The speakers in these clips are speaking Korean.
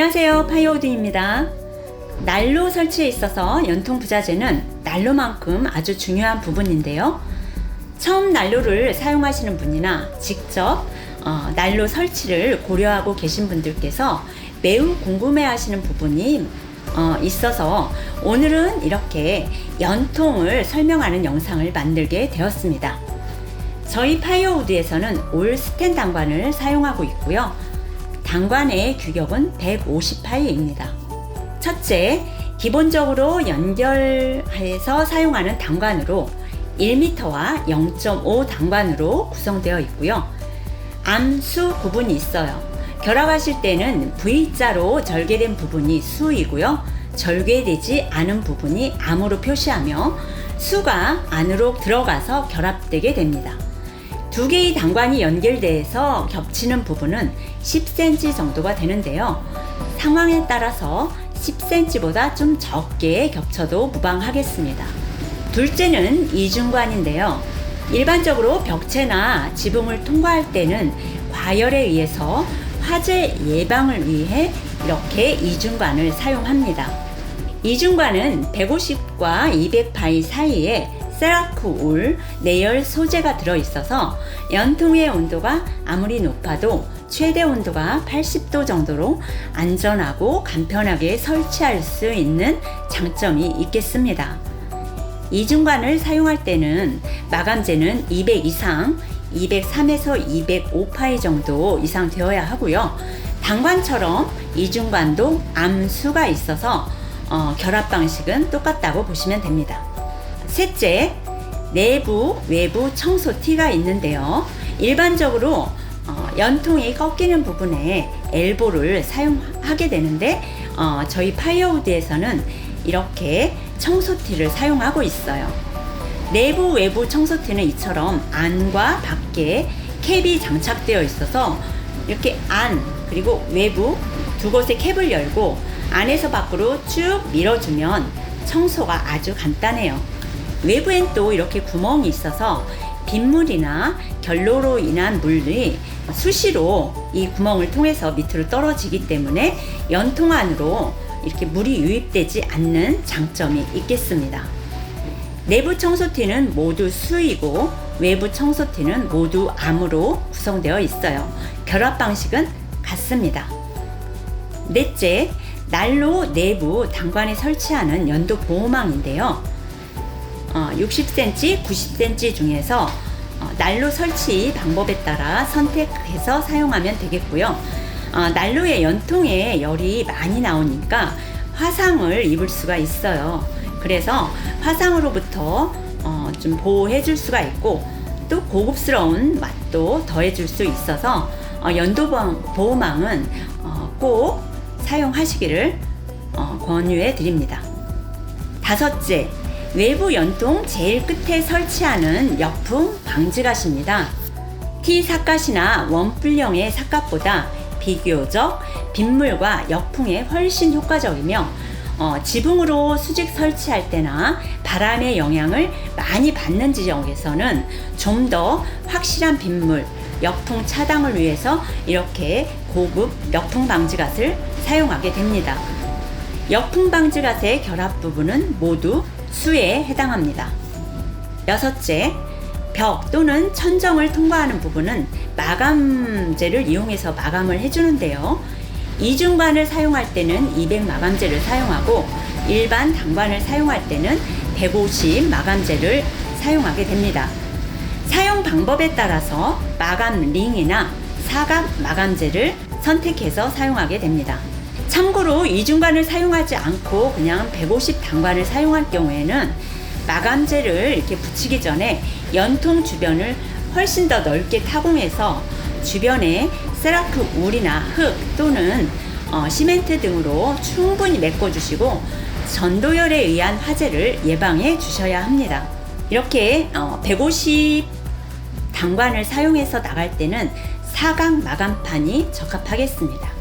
안녕하세요 파이오드입니다 난로 설치에 있어서 연통 부자재는 난로만큼 아주 중요한 부분인데요 처음 난로를 사용하시는 분이나 직접 어, 난로 설치를 고려하고 계신 분들께서 매우 궁금해 하시는 부분이 어, 있어서 오늘은 이렇게 연통을 설명하는 영상을 만들게 되었습니다. 저희 파이어우드에서는 올 스텐 단관을 사용하고 있고요. 단관의 규격은 150파이입니다. 첫째, 기본적으로 연결해서 사용하는 단관으로 1m와 0.5 단관으로 구성되어 있고요. 암수 구분이 있어요. 결합하실 때는 V자로 절개된 부분이 수이고요. 절개되지 않은 부분이 암으로 표시하며 수가 안으로 들어가서 결합되게 됩니다. 두 개의 단관이 연결돼서 겹치는 부분은 10cm 정도가 되는데요. 상황에 따라서 10cm보다 좀 적게 겹쳐도 무방하겠습니다. 둘째는 이중관인데요. 일반적으로 벽체나 지붕을 통과할 때는 과열에 의해서 화재 예방을 위해 이렇게 이중관을 사용합니다. 이중관은 150과 200바이 사이에 세라크 울 내열 소재가 들어있어서 연통의 온도가 아무리 높아도 최대 온도가 80도 정도로 안전하고 간편하게 설치할 수 있는 장점이 있겠습니다. 이중관을 사용할 때는 마감재는 200 이상, 203에서 205파이 정도 이상 되어야 하고요. 단관처럼 이중관도 암수가 있어서 어, 결합 방식은 똑같다고 보시면 됩니다. 셋째, 내부, 외부 청소 티가 있는데요. 일반적으로 어, 연통이 꺾이는 부분에 엘보를 사용하게 되는데 어, 저희 파이어우드에서는 이렇게 청소티를 사용하고 있어요. 내부 외부 청소티는 이처럼 안과 밖에 캡이 장착되어 있어서 이렇게 안 그리고 외부 두 곳의 캡을 열고 안에서 밖으로 쭉 밀어주면 청소가 아주 간단해요. 외부엔 또 이렇게 구멍이 있어서 빗물이나 결로로 인한 물이 수시로 이 구멍을 통해서 밑으로 떨어지기 때문에 연통 안으로 이렇게 물이 유입되지 않는 장점이 있겠습니다. 내부 청소티는 모두 수이고 외부 청소티는 모두 암으로 구성되어 있어요. 결합 방식은 같습니다. 넷째, 난로 내부 단관에 설치하는 연도 보호망인데요. 어, 60cm, 90cm 중에서 어, 난로 설치 방법에 따라 선택해서 사용하면 되겠고요. 어, 난로의 연통에 열이 많이 나오니까 화상을 입을 수가 있어요. 그래서 화상으로부터 어, 좀 보호해 줄 수가 있고 또 고급스러운 맛도 더해 줄 수 있어서 어, 연도 보호망은 어, 꼭 사용하시기를 어, 권유해 드립니다. 다섯째, 외부 연통 제일 끝에 설치하는 역풍 방지갓입니다. T 삿갓이나 원뿔형의 삿갓보다 비교적 빗물과 역풍에 훨씬 효과적이며 어, 지붕으로 수직 설치할 때나 바람의 영향을 많이 받는 지역에서는 좀 더 확실한 빗물, 역풍 차단을 위해서 이렇게 고급 역풍 방지갓을 사용하게 됩니다. 역풍 방지갓의 결합 부분은 모두 수에 해당합니다. 여섯째, 벽 또는 천정을 통과하는 부분은 마감재를 이용해서 마감을 해주는데요. 이중관을 사용할 때는 200 마감재를 사용하고 일반 단관을 사용할 때는 150 마감재를 사용하게 됩니다. 사용 방법에 따라서 마감 링이나 사각 마감재를 선택해서 사용하게 됩니다. 참고로 이중관을 사용하지 않고 그냥 150 단관을 사용할 경우에는 마감재를 이렇게 붙이기 전에 연통 주변을 훨씬 더 넓게 타공해서 주변에 세라크 울이나 흙 또는 어, 시멘트 등으로 충분히 메꿔주시고 전도열에 의한 화재를 예방해 주셔야 합니다. 이렇게 어, 150 단관을 사용해서 나갈 때는 사각 마감판이 적합하겠습니다.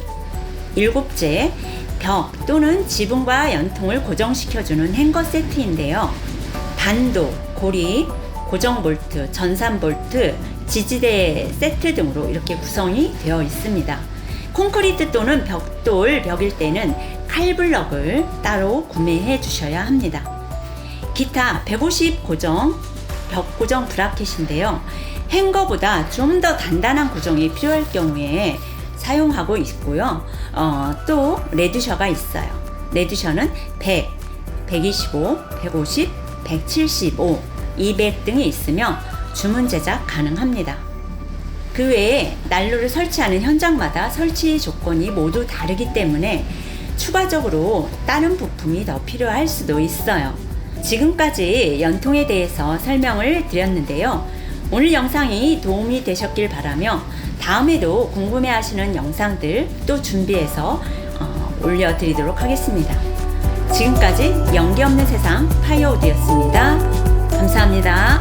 일곱째, 벽 또는 지붕과 연통을 고정시켜주는 행거 세트인데요. 반도, 고리, 고정 볼트, 전산 볼트, 지지대 세트 등으로 이렇게 구성이 되어 있습니다. 콘크리트 또는 벽돌 벽일 때는 칼블럭을 따로 구매해 주셔야 합니다. 기타 150 고정 벽 고정 브라켓인데요. 행거보다 좀 더 단단한 고정이 필요할 경우에 사용하고 있고요. 어, 또 레드셔가 있어요. 레드셔는 100, 125, 150, 175, 200 등이 있으며 주문 제작 가능합니다. 그 외에 난로를 설치하는 현장마다 설치 조건이 모두 다르기 때문에 추가적으로 다른 부품이 더 필요할 수도 있어요. 지금까지 연통에 대해서 설명을 드렸는데요. 오늘 영상이 도움이 되셨길 바라며 다음에도 궁금해 하시는 영상들 또 준비해서 어, 올려드리도록 하겠습니다. 지금까지 연기 없는 세상 파이어우드였습니다. 감사합니다.